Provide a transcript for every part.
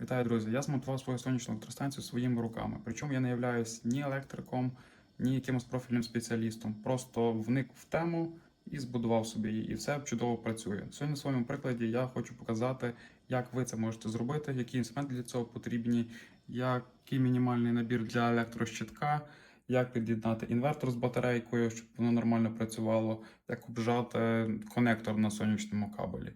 Вітаю, друзі! Я змонтував свою сонячну електростанцію своїми руками. Причому я не являюсь ні електриком, ні якимось профільним спеціалістом. Просто вник в тему і збудував собі її, і все чудово працює. Сьогодні на своєму прикладі я хочу показати, як ви це можете зробити, які інструменти для цього потрібні, який мінімальний набір для електрощитка, як під'єднати інвертор з батарейкою, щоб воно нормально працювало, як обжати конектор на сонячному кабелі.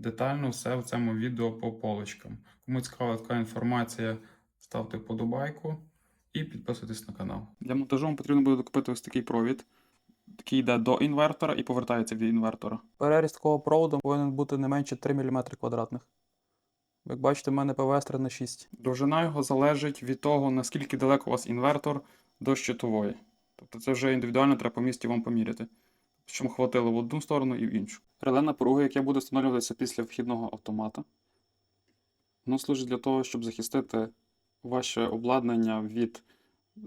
Детально все в цьому відео по полочкам. Кому цікава така інформація, ставте вподобайку і підписуйтесь на канал. Для монтажу вам потрібно буде докупити ось такий провід, який йде до інвертора і повертається від інвертора. Переріз такого проводу повинен бути не менше 3 мм квадратних. Як бачите, в мене ПВС 3 на 6. Довжина його залежить від того, наскільки далеко у вас інвертор до щитової. Тобто це вже індивідуально треба по місті вам поміряти. Щоб хватило в одну сторону і в іншу. Реле напруги, яке буде встановлюватися після вхідного автомата. Воно служить для того, щоб захистити ваше обладнання від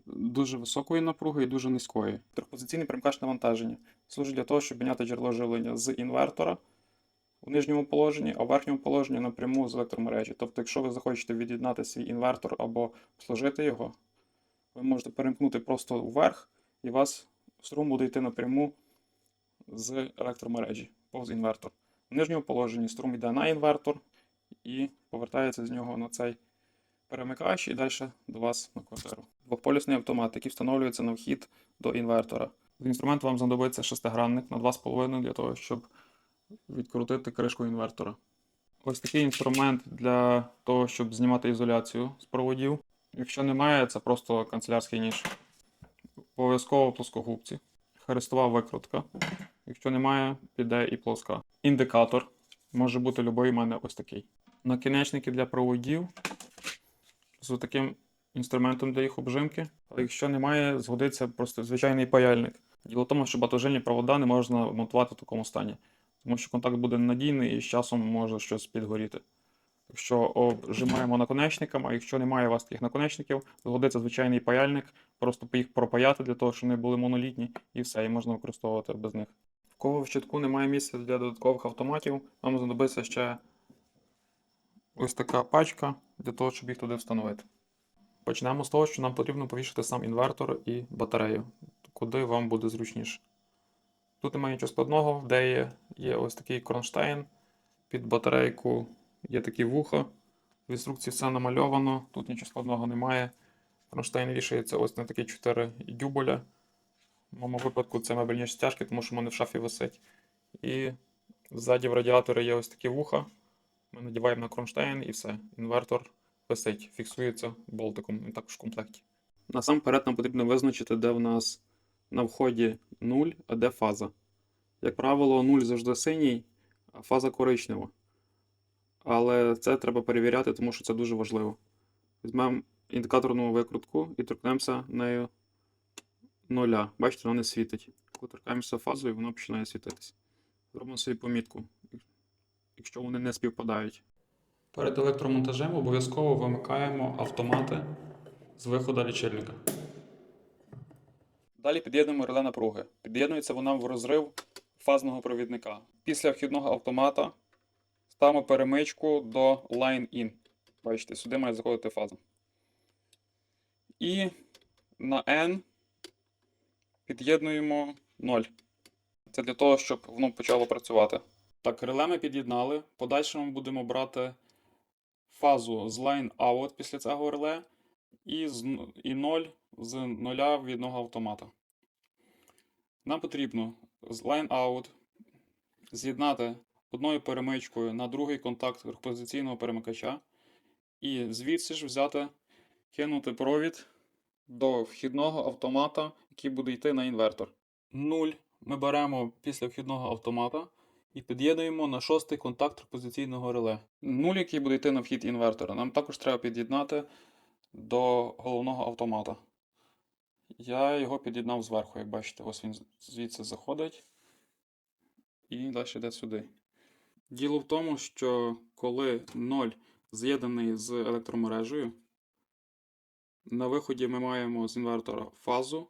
дуже високої напруги і дуже низької. Трьохпозиційний примкач навантаження служить для того, щоб міняти джерело живлення з інвертора у нижньому положенні, а в верхньому положенні напряму з електромережі. Тобто, якщо ви захочете від'єднати свій інвертор або обслужити його, ви можете перемкнути просто вверх, і у вас струм буде йти напряму з електромережі повз інвертор. В нижньому положенні струм йде на інвертор і повертається з нього на цей перемикач і далі до вас на квартиру. Двохполюсний автомат, який встановлюється на вхід до інвертора. З інструменту вам знадобиться шестигранник на 2,5 для того, щоб відкрутити кришку інвертора. Ось такий інструмент для того, щоб знімати ізоляцію з проводів. Якщо немає, це просто канцелярський ніж. Обов'язково плоскогубці. Хрестова викрутка. Якщо немає, піде і плоска. Індикатор. Може бути любий у мене ось такий. Накінечники для проводів з таким інструментом для їх обжимки. Але якщо немає, згодиться просто звичайний паяльник. Діло в тому, що батожильні провода не можна монтувати в такому стані, тому що контакт буде ненадійний і з часом може щось підгоріти. Якщо обжимаємо наконечником, а якщо немає у вас таких наконечників, згодиться звичайний паяльник, просто їх пропаяти для того, щоб вони були монолітні, і все, і можна використовувати без них. В кого в щитку немає місця для додаткових автоматів, вам знадобиться ще ось така пачка для того, щоб їх туди встановити. Почнемо з того, що нам потрібно повішати сам інвертор і батарею, куди вам буде зручніше. Тут немає нічого складного, де є, є ось такий кронштейн. Під батарейку є такі вуха. В інструкції все намальовано, тут нічого складного немає. Кронштейн вішається ось на такі 4 дюбеля. В моєму випадку це мебельні стяжки, тому що в мене в шафі висить. І ззаді в радіаторі є ось такі вуха. Ми надіваємо на кронштейн і все. Інвертор висить, фіксується болтиком, він також в комплекті. Насамперед нам потрібно визначити, де в нас на вході 0, а де фаза. Як правило, 0 завжди синій, а фаза коричнева. Але це треба перевіряти, тому що це дуже важливо. Візьмемо індикаторну викрутку і торкнемося нею нуля. Бачите, вона не світить. Коли торкаємося фазою, воно починає світитися. Зробимо собі помітку, якщо вони не співпадають. Перед електромонтажем обов'язково вимикаємо автомати з виходу лічильника. Далі під'єднуємо реле напруги. Під'єднується вона в розрив фазного провідника. Після вхідного автомата ставимо перемичку до Line In. Бачите, сюди має заходити фаза. І на N під'єднуємо 0. Це для того, щоб воно почало працювати. Так, реле ми під'єднали. В Подальшому будемо брати фазу з Line Out після цього реле і, з, і 0 з нуля від автомата. Нам потрібно з Line Out з'єднати одною перемичкою на другий контакт трьохпозиційного перемикача. І звідси ж взяти, кинути провід до вхідного автомата, який буде йти на інвертор. 0 ми беремо після вхідного автомата і під'єднуємо на шостий контакт трьохпозиційного реле. 0, який буде йти на вхід інвертора, нам також треба під'єднати до головного автомата. Я його під'єднав зверху, як бачите, ось він звідси заходить і далі йде сюди. Діло в тому, що коли 0 з'єднаний з електромережею, на виході ми маємо з інвертора фазу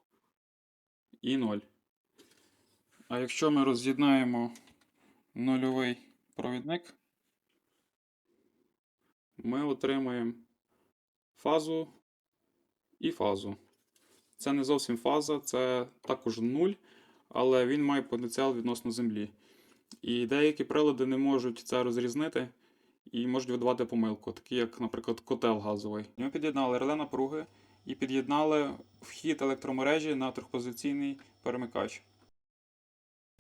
і 0. А якщо ми роз'єднаємо нульовий провідник, ми отримаємо фазу і фазу. Це не зовсім фаза, це також нуль, але він має потенціал відносно Землі. І деякі прилади не можуть це розрізнити і можуть видавати помилку, такі як, наприклад, котел газовий. Ми під'єднали реле напруги і під'єднали вхід електромережі на трьохпозиційний перемикач.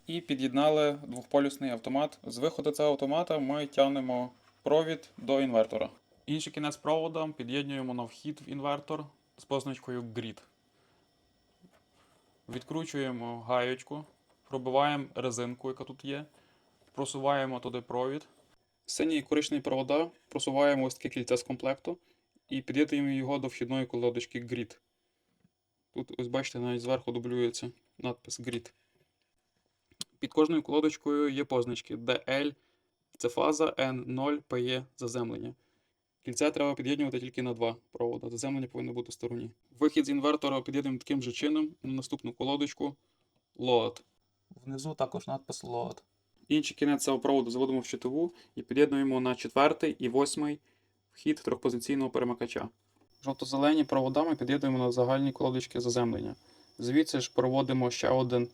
І під'єднали двохполюсний автомат. З виходу цього автомата ми тягнемо провід до інвертора. Інший кінець провода під'єднуємо на вхід в інвертор з позначкою GRID. Відкручуємо гаєчку, пробиваємо резинку, яка тут є, просуваємо туди провід. Синій і коричневий провода просуваємо ось таке кільце з комплекту і під'єднуємо його до вхідної колодочки GRID. Тут, ось бачите, навіть зверху дублюється надпис GRID. Під кожною колодочкою є позначки DL це фаза, N0 PE заземлення. Кільце треба під'єднувати тільки на два провода. Заземлення повинно бути в стороні. Вихід з інвертора під'єднуємо таким же чином на наступну колодочку Load. Внизу також надпис Load. Інший кінець цього проводу заводимо в щитову і під'єднуємо на четвертий і восьмий вхід трьохпозиційного перемикача. Жовто-зелені провода ми під'єднуємо на загальні колодочки заземлення. Звідси ж проводимо ще один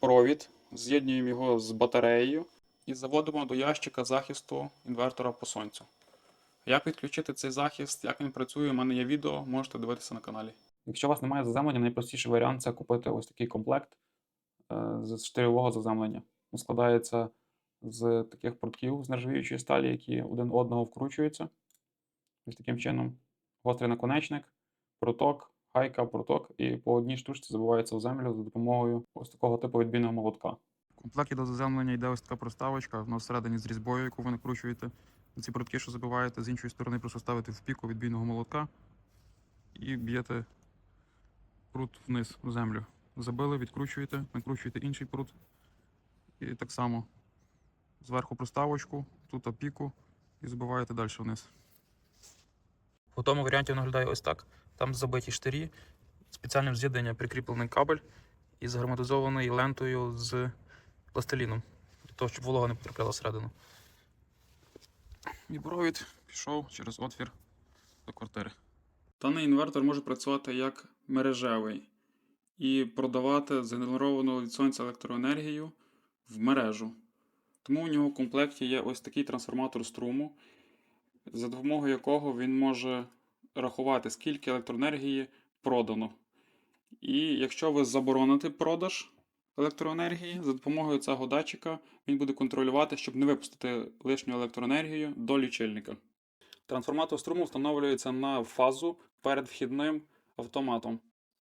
провід, з'єднуємо його з батареєю і заводимо до ящика захисту інвертора по сонцю. Як відключити цей захист, як він працює, у мене є відео, можете дивитися на каналі. Якщо у вас немає заземлення, найпростіший варіант це купити ось такий комплект е, з штирьового заземлення. Він складається з таких прутків з нержавіючої сталі, які один одного вкручуються. Ось таким чином. Гострий наконечник, пруток, гайка, пруток, і по одній штучці забивається в землю за допомогою ось такого типу відбійного молотка. В комплекті до заземлення йде ось така проставочка, вона всередині з різьбою, яку ви накручуєте. Ці прутки, що забиваєте, з іншої сторони просто ставите в піку відбійного молотка і б'єте прут вниз в землю. Забили, відкручуєте, накручуєте інший прут. І так само зверху проставочку, тут піку і забиваєте далі вниз. У тому варіанті виглядає ось так. Там забиті штирі, спеціальним з'єднанням прикріплений кабель і загерметизований лентою з пластиліном, для того, щоб волога не потрапляла всередину. І провід пішов через отвір до квартири. Даний інвертор може працювати як мережевий і продавати згенеровану від сонця електроенергію в мережу. Тому у нього в комплекті є ось такий трансформатор струму, за допомогою якого він може рахувати, скільки електроенергії продано. І якщо ви забороните продаж електроенергії, за допомогою цього датчика він буде контролювати, щоб не випустити лишню електроенергію до лічильника. Трансформатор струму встановлюється на фазу перед вхідним автоматом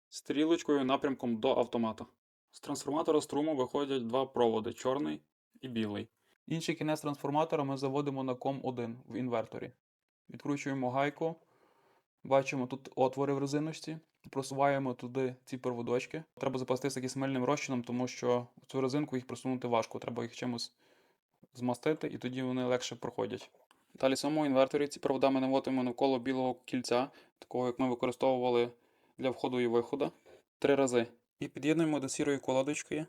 стрілочкою напрямком до автомата. З трансформатора струму виходять два проводи чорний і білий. Інший кінець трансформатора ми заводимо на ком 1 в інверторі. Відкручуємо гайку. Бачимо тут отвори в резиночці. Просуваємо туди ці проводочки. Треба запастися якимось мильним розчином, тому що в цю резинку їх просунути важко. Треба їх чимось змастити, і тоді вони легше проходять. Далі в самому інверторі ці провода ми наводимо навколо білого кільця, такого як ми використовували для входу і виходу, три рази. І під'єднуємо до сірої колодочки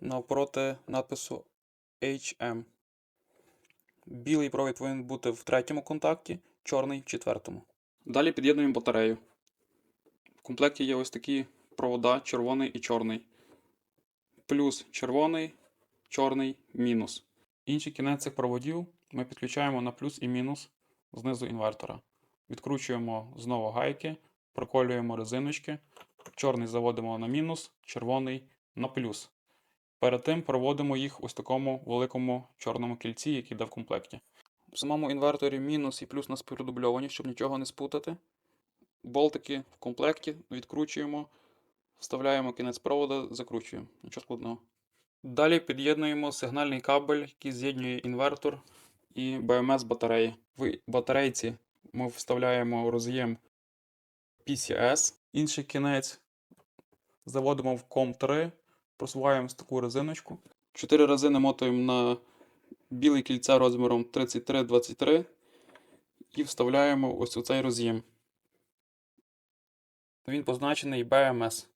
навпроти надпису HM. Білий провід повинен бути в третьому контакті, чорний в четвертому. Далі під'єднуємо батарею. В комплекті є ось такі провода, червоний і чорний. Плюс червоний, чорний, мінус. Інший кінець цих проводів ми підключаємо на плюс і мінус знизу інвертора. Відкручуємо знову гайки, проколюємо резиночки. Чорний заводимо на мінус, червоний на плюс. Перед тим проводимо їх ось такому великому чорному кільці, який йде в комплекті. В самому інверторі мінус і плюс у нас передубльовані, щоб нічого не спутати. Болтики в комплекті відкручуємо, вставляємо кінець провода, закручуємо. Нічого складного. Далі під'єднуємо сигнальний кабель, який з'єднує інвертор і БМС батареї. В батарейці ми вставляємо роз'єм PCS. Інший кінець заводимо в COM3, просуваємо з таку резиночку. Чотири рази намотуємо на біле кільце розміром 33-23 і вставляємо ось у цей роз'єм. Він позначений BMS.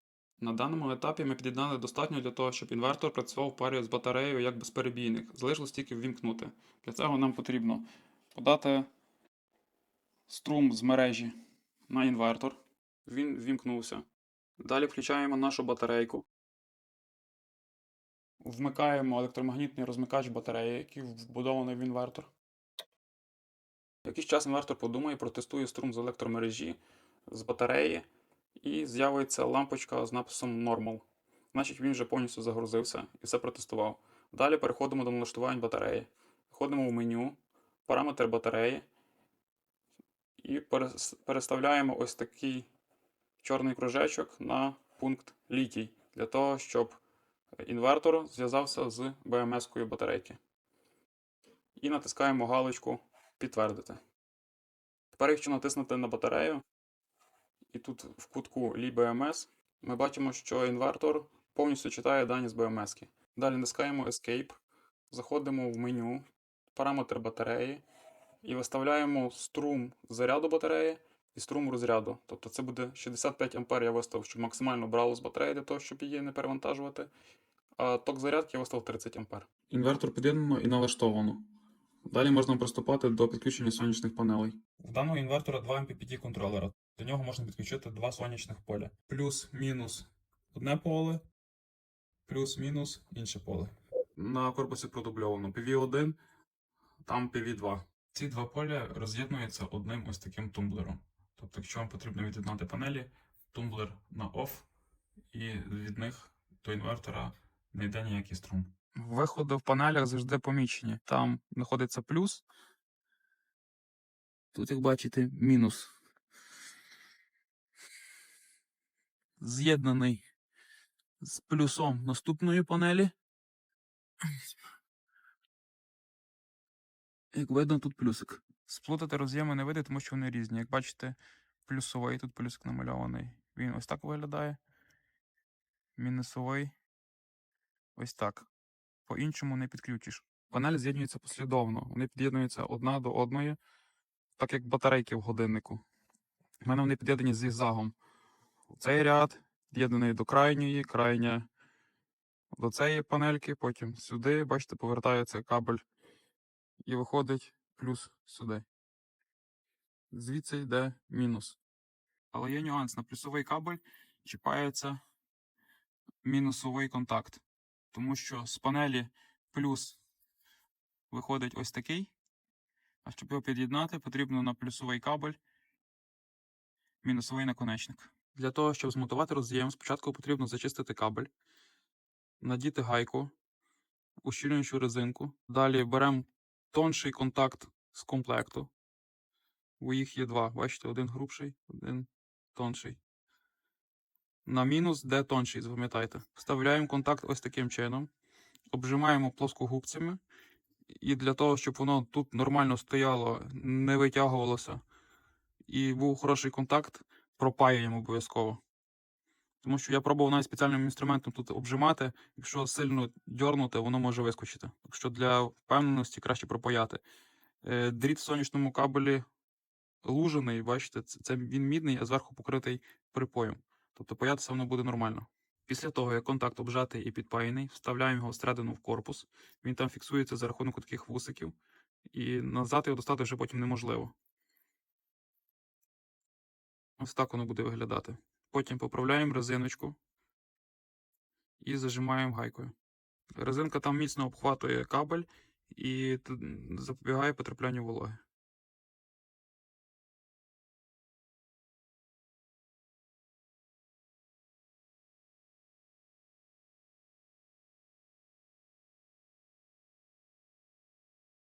На даному етапі ми під'єднали достатньо для того, щоб інвертор працював парі з батареєю як безперебійник. Залишилось тільки ввімкнути. Для цього нам потрібно подати струм з мережі на інвертор. Він ввімкнувся. Далі включаємо нашу батарейку. Вмикаємо електромагнітний розмикач батареї, який вбудований в інвертор. Якийсь час інвертор подумає, протестує струм з електромережі з батареї, і з'явиться лампочка з написом Normal. Значить, він вже повністю загрузився і все протестував. Далі переходимо до налаштувань батареї. Входимо в меню, параметр батареї і переставляємо ось такий чорний кружечок на пункт літій для того, щоб інвертор зв'язався з BMS-кою батарейки. І натискаємо галочку Підтвердити. Тепер, якщо натиснути на батарею, і тут в кутку Лі BMS, ми бачимо, що інвертор повністю читає дані з. -ки. Далі натискаємо Escape, заходимо в меню, параметр батареї і виставляємо струм заряду батареї і струм розряду. Тобто це буде 65 А я виставив, щоб максимально брало з батареї для того, щоб її не перевантажувати. А ток зарядки я виставив 30 А. Інвертор під'єднано і налаштовано. Далі можна приступати до підключення сонячних панелей. В даного інвертора два MPPT контролера. До нього можна підключити два сонячних поля. Плюс-мінус одне поле, плюс-мінус інше поле. На корпусі продубльовано PV1, там PV2. Ці два поля роз'єднуються одним ось таким тумблером. Тобто, якщо вам потрібно від'єднати панелі, тумблер на OFF, і від них до інвертора не йде ніякий струм. Виходи в панелях завжди помічені. Там знаходиться плюс. Тут, як бачите, мінус. З'єднаний з плюсом наступної панелі. Як видно, тут плюсик. Сплутати роз'єми не вийде, тому що вони різні. Як бачите, плюсовий тут плюсик намальований. Він ось так виглядає. Мінусовий. Ось так. По-іншому не підключиш. Панелі з'єднуються послідовно. Вони під'єднуються одна до одної, так як батарейки в годиннику. У мене вони під'єднані зігзагом. Цей ряд під'єднаний до крайньої, крайня до цієї панельки, потім сюди, бачите, повертається кабель і виходить плюс сюди. Звідси йде мінус. Але є нюанс. На плюсовий кабель чіпається мінусовий контакт. Тому що з панелі плюс виходить ось такий. А щоб його під'єднати, потрібно на плюсовий кабель мінусовий наконечник. Для того, щоб змонтувати роз'єм, спочатку потрібно зачистити кабель, надіти гайку, ущільнюючу резинку. Далі беремо тонший контакт з комплекту. У їх є два. Бачите, один грубший, один тонший. На мінус, де тонший, запам'ятайте. Вставляємо контакт ось таким чином. Обжимаємо плоскогубцями. І для того, щоб воно тут нормально стояло, не витягувалося і був хороший контакт, пропаюємо обов'язково. Тому що я пробував навіть спеціальним інструментом тут обжимати. Якщо сильно дьорнути, воно може вискочити. Так що для впевненості краще пропаяти. Е, Дріт в сонячному кабелі лужений, бачите, це, він мідний, а зверху покритий припоєм. Тобто паятися воно буде нормально. Після того, як контакт обжатий і підпаяний, вставляємо його всередину в корпус. Він там фіксується за рахунок таких вусиків, і назад його достати вже потім неможливо. Ось так воно буде виглядати. Потім поправляємо резиночку і зажимаємо гайкою. Резинка там міцно обхватує кабель і запобігає потраплянню вологи.